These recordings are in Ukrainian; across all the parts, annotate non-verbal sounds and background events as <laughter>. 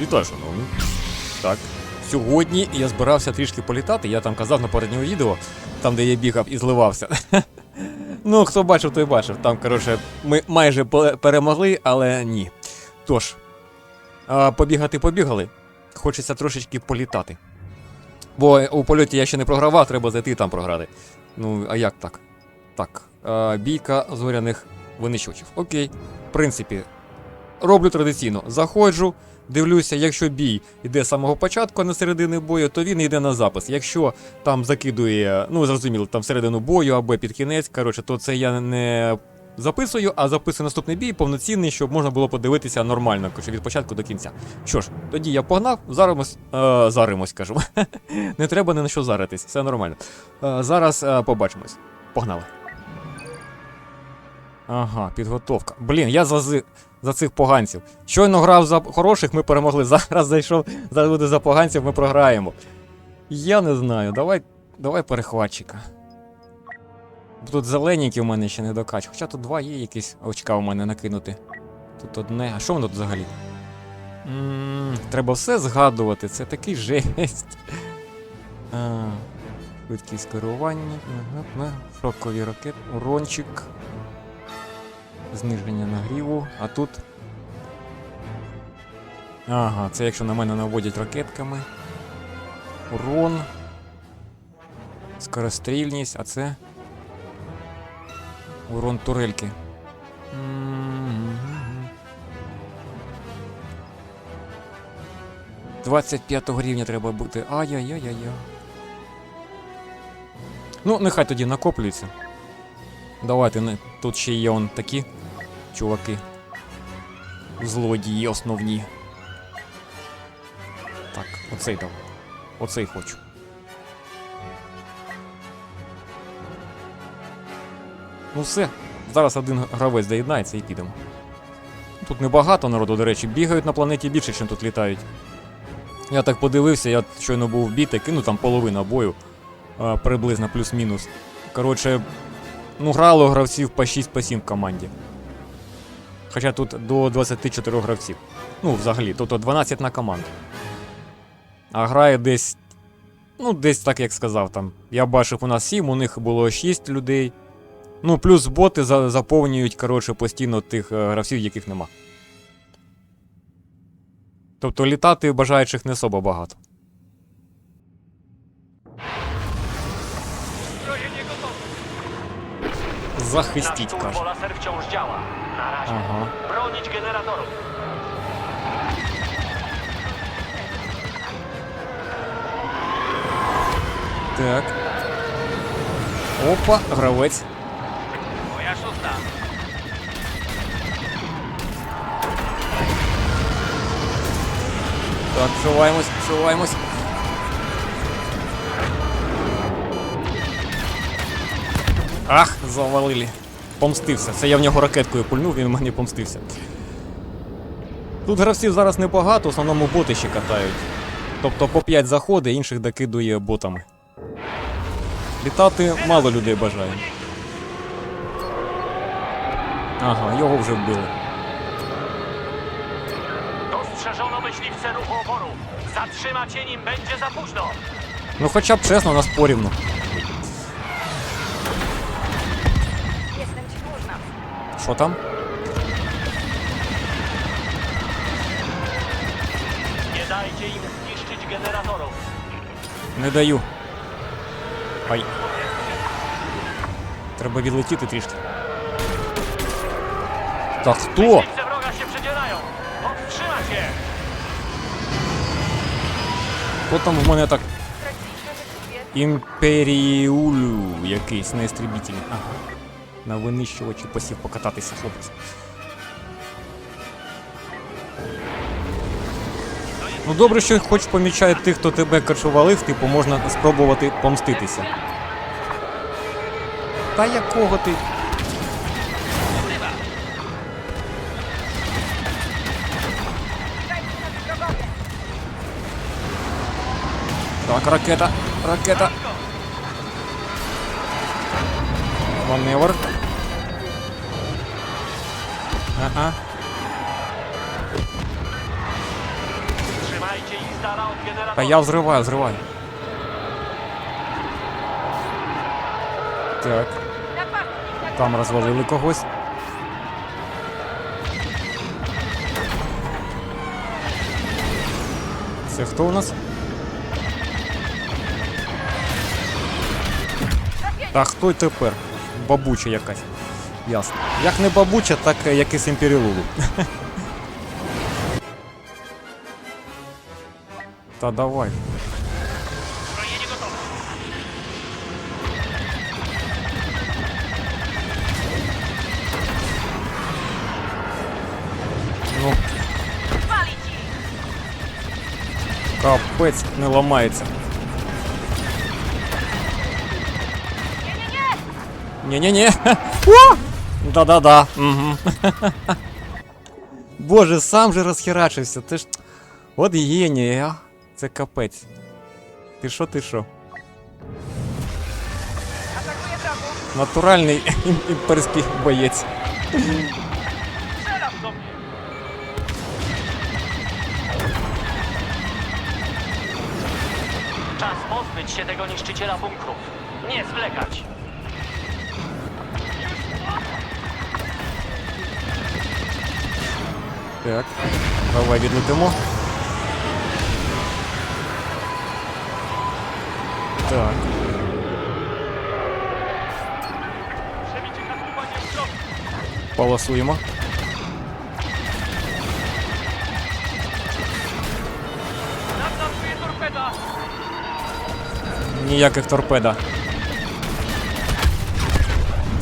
Вітаю, шановні. Так. Сьогодні я збирався трішки політати. Я там казав на передньому відео, там де я бігав і зливався. <laughs> ну, хто бачив, той бачив. Там, коротше, ми майже перемогли, але ні. Тож, побігати побігали. Хочеться трошечки політати. Бо у польоті я ще не програвав, треба зайти і там програти. Ну, а як так? Так. Бійка зоряних винищувачів. Окей. В принципі, роблю традиційно. Заходжу, дивлюся, якщо бій йде з самого початку, а не середини бою, то він йде на запис. Якщо там закидує, ну зрозуміло, там середину бою або під кінець, коротше, то це я не записую, а записую наступний бій повноцінний, щоб можна було подивитися нормально, коротше, від початку до кінця. Що ж, тоді я погнав, заримось, е, заримось, кажу. <laughs> не треба ні на що заритись, все нормально. Е, зараз е, побачимось. Погнали. Ага, підготовка. Блін, я за, зи- за цих поганців. Щойно грав за хороших, ми перемогли. <laughs> Зараз зайшов, зараз буде за поганців, ми програємо. Я не знаю, давай, давай перехватчика. Тут зелененький у мене ще не докач. Хоча тут два є якісь очка у мене накинути. Тут одне. А що воно тут взагалі? м треба все згадувати, це такий жесть. А, швидкість керування. Шокові ракети. Урончик. Зниження нагріву, а тут. Ага, це якщо на мене наводять ракетками. Урон. Скорострільність, а це. Урон турельки. М-м-м. 25 рівня треба бути. Ай-яй-яй-яй. Ну, нехай тоді накоплюється. Давайте тут ще є он такі чуваки. Злодії основні. Так, оцей давай. Оцей хочу. Ну все, зараз один гравець доєднається і підемо. Тут небагато народу, до речі, бігають на планеті більше, ніж тут літають. Я так подивився, я щойно був бітик, ну там половина бою, приблизно плюс-мінус. Коротше, Ну, грало гравців по 6 по 7 в команді. Хоча тут до 24 гравців. Ну, взагалі, тобто 12 на команду. А грає десь. Ну, десь так як сказав там. Я бачив, у нас 7, у них було 6 людей. Ну, плюс боти за- заповнюють, коротше, постійно тих е, гравців, яких нема. Тобто літати бажаючих не особо багато. Захистіть, Nasz каже. turbolaser wciąż działa. Na razie. Ага. Bronić generatorów. Так. Опа, гравець. Moja szósta. Так, вшиваємось, вшиваємось. Ах, завалили. Помстився. Це я в нього ракеткою пульнув, він мені помстився. Тут гравців зараз небагато, в основному боти ще катають. Тобто по 5 заходи, інших докидує ботами. Літати мало людей бажає. Ага, його вже вбили. Dostrzeżono myśliwce ruchu oporu. Zatrzymać je nim będzie. Ну хоча б чесно, у нас порівну. Що там? Nie dajcie im zniszczyć generatorów. Не даю. Ай. Треба відлетіти трішки. Та хто? Хто там в мене так імперіулю якийсь на істребітелі. Ага. На винищувачі посів покататися, хлопець. Ну добре, що хоч помічає тих, хто тебе качувалив, типу можна спробувати помститися. Та якого ти? Так, ракета, ракета. Маневр. Ага. dala od Та generatora. я взриваю, взриваю. Так, там розвалили когось. Це хто у нас? Та хто тепер? Бабуча якась. Ясно. Як не бабуча, так е, якийсь імперіолу. Та давай. Zbrojenie gotowe. Ну, Palić ich! капець не ламається. Nie, nie, nie! Не-не-не. <laughs> О! Да-да-да. Угу. <laughs> Боже, сам же розхерачився. Ти ж. От геній, а. Це капець. Ти що, ти що? Натуральний <laughs> ім- імперський боєць. Czas pozbyć się tego niszczyciela bunkrów. Nie zwlekać. Так. Давай відлетимо. Так. Полосуємо. Ніяких торпеда.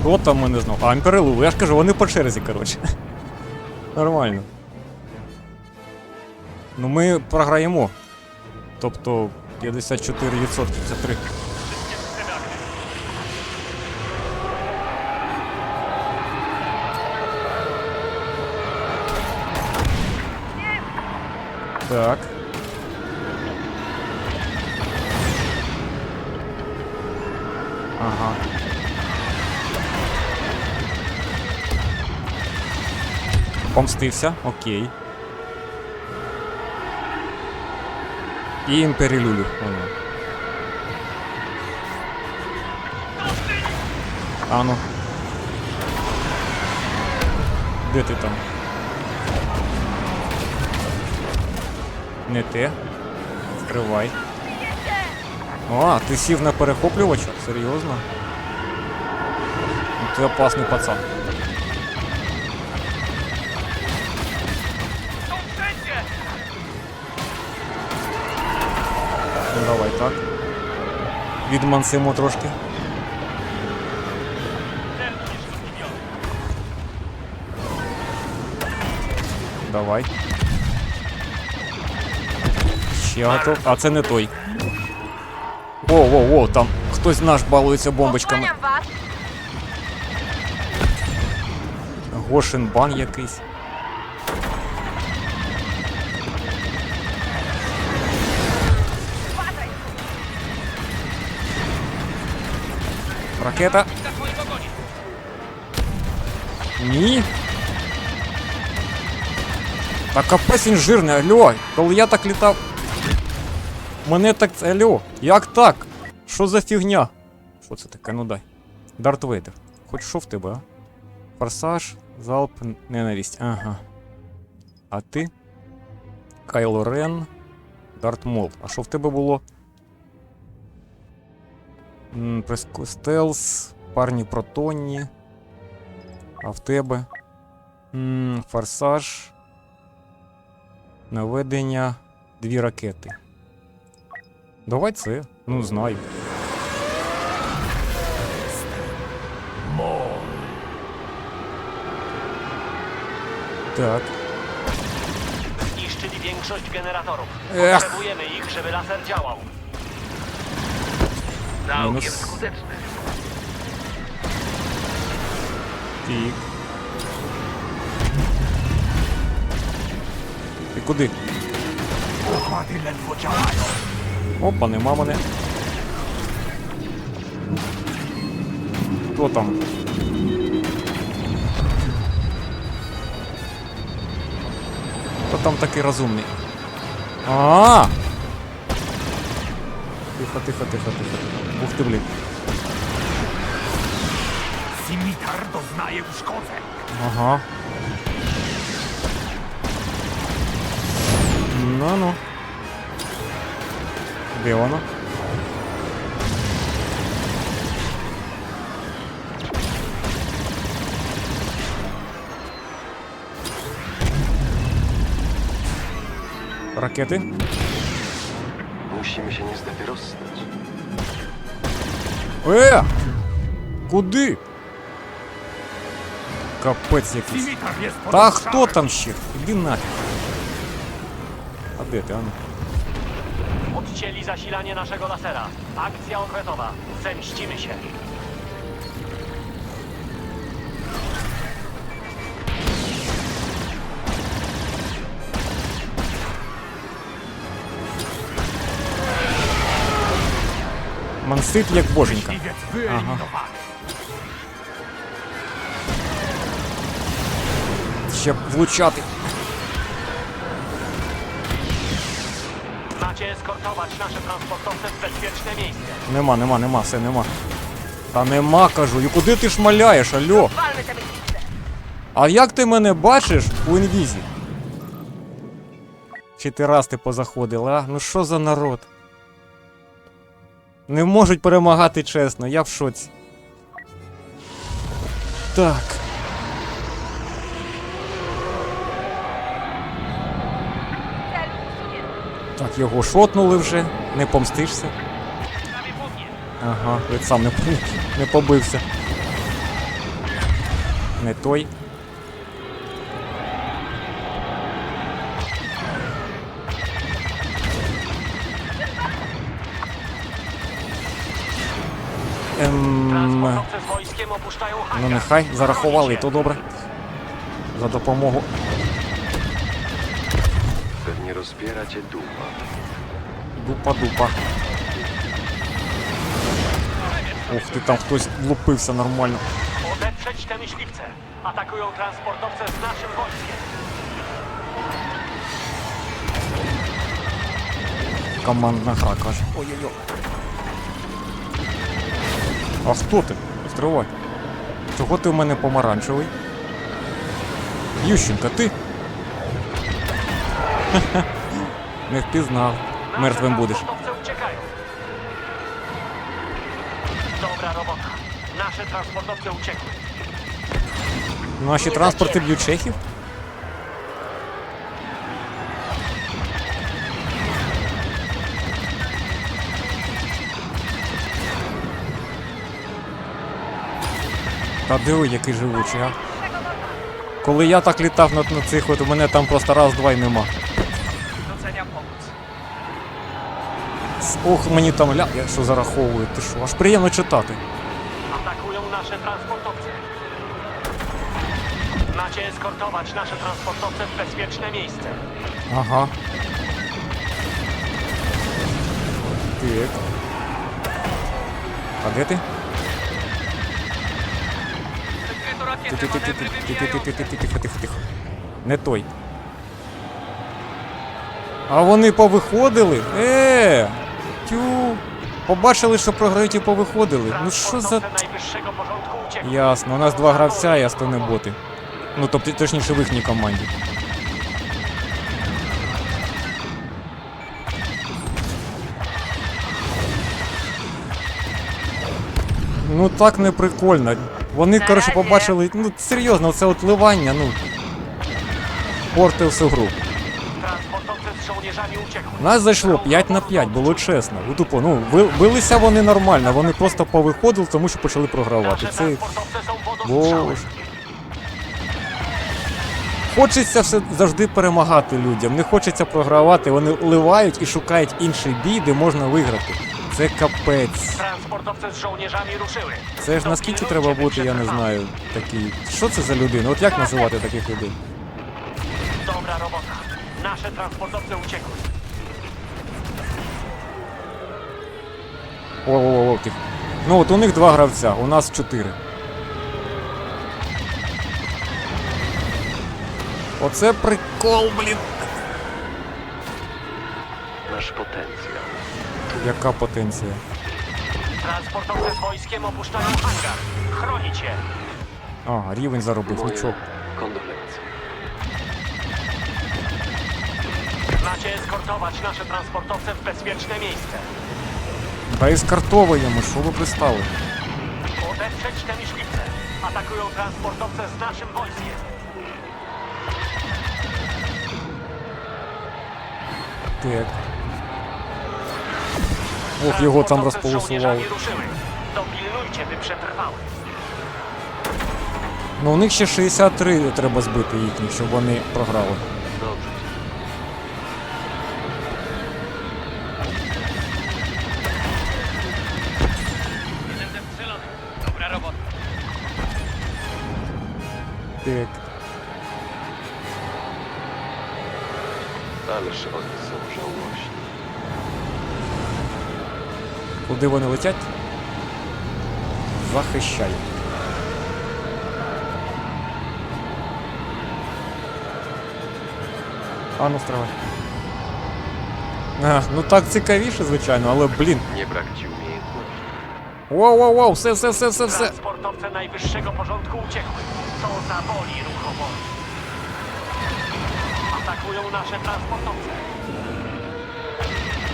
Хто там мене знав? А, імперилу, я ж кажу, вони по черзі, коротше. <laughs> Нормально. Ну ми програємо. Тобто 54% це 3. Wszystkie. Так. Ага. Помстився, окей. І імперілюлю. Ану. Де ти там? Не те. Скривай. О, ти сів на перехоплювача? Серйозно? Ну, Ти опасний пацан. Давай так. Відмансимо трошки. Давай. Ще готов. А це не той. Во, во, во, там хтось наш балується бомбочками. Гошин бан якийсь. Ракета. Ні. Та капець він жирний, алло. Коли я так літав. Мене так. Алло, як так? Що за фігня? Що це таке? Ну дай. Дарт Вейдер. Хоч що в тебе, а? Форсаж, залп, ненависть. Ага. А ти? Кайло Рен, Дарт Мол. А що в тебе було? Стелс, парні протонні. А в тебе? Форсаж. Наведення. Дві ракети. Давай це. Ну, знаю. Так. Zniszczyli większość generatorów. Potrzebujemy ich, żeby laser działał. Мінус. Тік. Ти куди? Опа, нема мене. Хто там? Хто там такий розумний? А! Тихо, тихо, тихо, тихо, тихо. Ух ти, блін. Simitar doznaje uszkodzeń. Ага. Ну ну. Де воно? Ракети? Musimy się niestety rozstać. Е! Куди? Капець якийсь. Simitar jest pod Та ostrzałem. хто там ще? Іди нафіг. А де ти, Ану? Odcięli zasilanie naszego lasera. Akcja odwetowa. Zemścimy się. Мансит як боженька. Wyeliminowany. Ще влучати. Нема, нема, нема, все нема. Та нема, кажу. І куди ти шмаляєш, алло? А як ти мене бачиш у інвізі? Чи ти раз ти позаходила, а? Ну що за народ? Не можуть перемагати чесно, я в шоці. Так. Так, його шотнули вже, не помстишся. Ага, ледь сам не, не побився. Не той. Ем, ну нехай зарахували, і то добре. За допомогу. Pewnie. Дупа-дупа. Ух ти, там хтось влупився нормально. Odeprzeć te myśliwce. Atakują transportowce z naszym wojskiem. Командна гра каже. Ой-ой-ой. А хто ти? Стривай. Чого ти в мене помаранчевий? Ющенка, ти? <laughs> Не впізнав. Мертвим будеш. uciekają. Dobra robota. Nasze transportowce. Наші транспорти б'ють чехів? Та диви, який живучий, а? Коли я так літав на, на цих, от у мене там просто раз-два й нема. Ох, мені там ля, я що зараховую, ти що, аж приємно читати. Atakują nasze transportowce. Macie eskortować nasze transportowce w bezpieczne miejsce. Ага. Так. А де ти? Тихо, тихо, тихо. Не той. А вони повиходили? Е! Тю. Побачили, що програють і повиходили. Ну що за. Ясно, у нас два гравця і остальні боти. Ну, тобто, точніше, в їхній команді. Ну так не прикольно. Вони, коротше, побачили. Ну, серйозно, це от ливання, ну. Порти всю гру. Нас зайшло 5 на 5, було чесно. Ну, тупо, ну, билися вони нормально, вони просто повиходили, тому що почали програвати. Це. Боже. Хочеться все завжди перемагати людям. Не хочеться програвати. Вони ливають і шукають інший бій, де можна виграти. Це капець. Transportowce z żołnierzami ruszyły. Це ж наскільки треба бути, я не знаю. Такий. Що це за людина? От як називати таких людей? Dobra robota. Nasze transportowce uciekły. О-о-о, тихо. Ну от у них два гравця, у нас чотири. Оце прикол, блін. Masz potencjał. Tu Яка потенція? Z wojskiem opuszczają hangar. Chronić je. Рівень заробив, нічого. kondolencje. Macie eskortować nasze transportowce w bezpieczne miejsce. Та ескартовуємо, що ви пристали? Odeprzeć te myśliwce. Atakują transportowce z naszym wojskiem. Так. Ох, його там розполосували. Ну у них ще 63 треба збити їхніх, щоб вони програли. Dobrze. Так. Oni są Куди вони летять? Захищай. А ну стривай. А, ну так цікавіше, звичайно, але блін. Nie brak ci umiejętności. Воу, воу, воу, все, все, все, все, все. Transportowce najwyższego porządku uciekły. To zaboli ruchowo. Atakują nasze transportowce.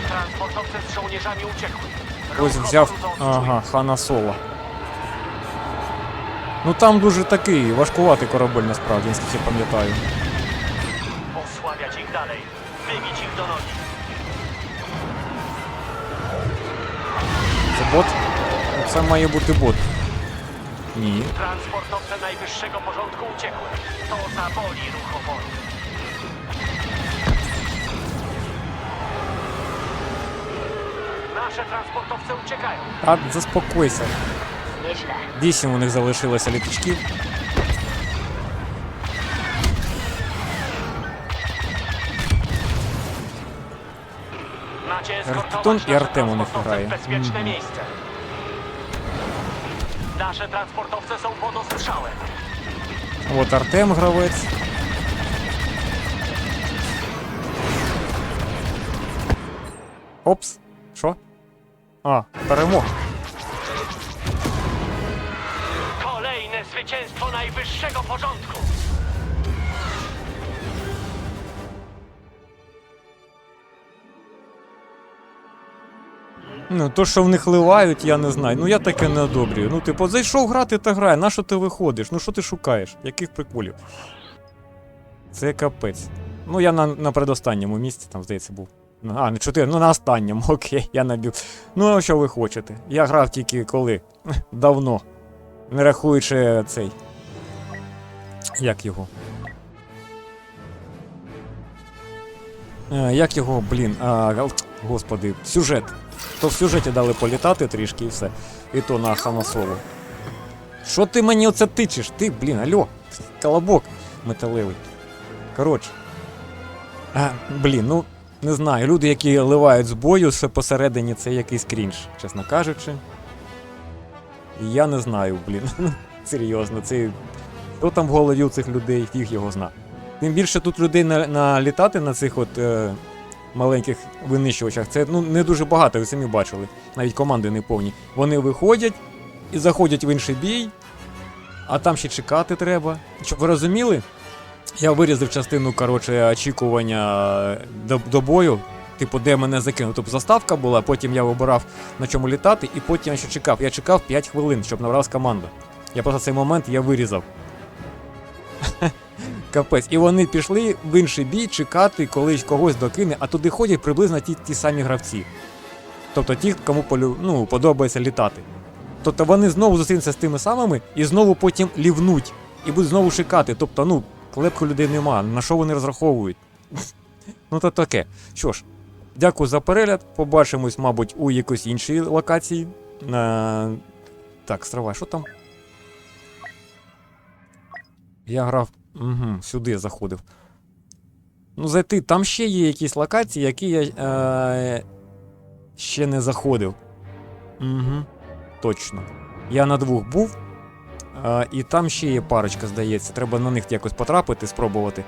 Transportowce z żołnierzami uciekły. Ось взяв. Ага, Хана Соло. Ну там дуже такий важкуватий корабель насправді, наскільки я пам'ятаю. Це бот? Це має бути бот. Ні. Najwyższego porządku uciekły. To zaboli ruch oporu. Залишилося літачків. Macie Artyton eskortować i nasze Artem u nich transportowce graje. w bezpieczne Mhm. miejsce. Nasze transportowce są pod ostrzałem. От Артем гравець. Опс. А, перемога. Kolejne zwycięstwo najwyższego porządku. Ну, то, що в них ливають, я не знаю. Ну я таке не одобрюю. Ну, типу, зайшов грати та грай, на що ти виходиш? Ну що ти шукаєш? Яких приколів? Це капець. Ну, я на, на предостанньому місці, там, здається, був. А, не чотири, ну на останньому, <laughs> окей, я набив. Ну, а що ви хочете? Я грав тільки коли? <laughs> Давно. Не рахуючи цей. Як його? Е, як його, блін, а, господи, сюжет. То в сюжеті дали політати трішки і все. І то на Ханасолу. Що ти мені оце тичеш? Ти, блін, альо, колобок металевий. Коротше. А, блін, ну, не знаю. Люди, які ливають з бою, посередині це якийсь крінж, чесно кажучи. І Я не знаю, блін. <laughs> Серйозно, це. Що там в голові у цих людей, фіг його зна. Тим більше тут людей на, налітати на цих от е, маленьких винищувачах. Це ну, не дуже багато, ви самі бачили. Навіть команди не повні. Вони виходять і заходять в інший бій, а там ще чекати треба. Щоб ви розуміли, я вирізав частину коротше, очікування до, до бою. Типу, де мене закинув. Тобто заставка була, потім я вибирав на чому літати, і потім я ще чекав. Я чекав 5 хвилин, щоб набралась команда. Я просто цей момент я вирізав. <laughs> Капець. І вони пішли в інший бій чекати, коли когось докине, а туди ходять приблизно ті, ті самі гравці. Тобто ті, кому полю, ну, подобається літати. Тобто вони знову зустрінуться з тими самими і знову потім лівнуть. І будуть знову шукати. Тобто, ну, клепку людей нема. На що вони розраховують? ну, то таке. Що ж, дякую за перегляд. Побачимось, мабуть, у якійсь іншій локації. На... Так, стривай, що там? Я грав. Угу, сюди заходив. Ну, зайти. Там ще є якісь локації, які я е, ще не заходив. Угу. Точно. Я на двох був. І там ще є парочка, здається. Треба на них якось потрапити, спробувати.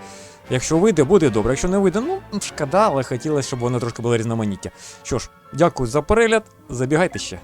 Якщо вийде, буде добре. Якщо не вийде, ну шкода, але хотілося, щоб воно трошки було різноманіття. Що ж, дякую за перегляд. Забігайте ще.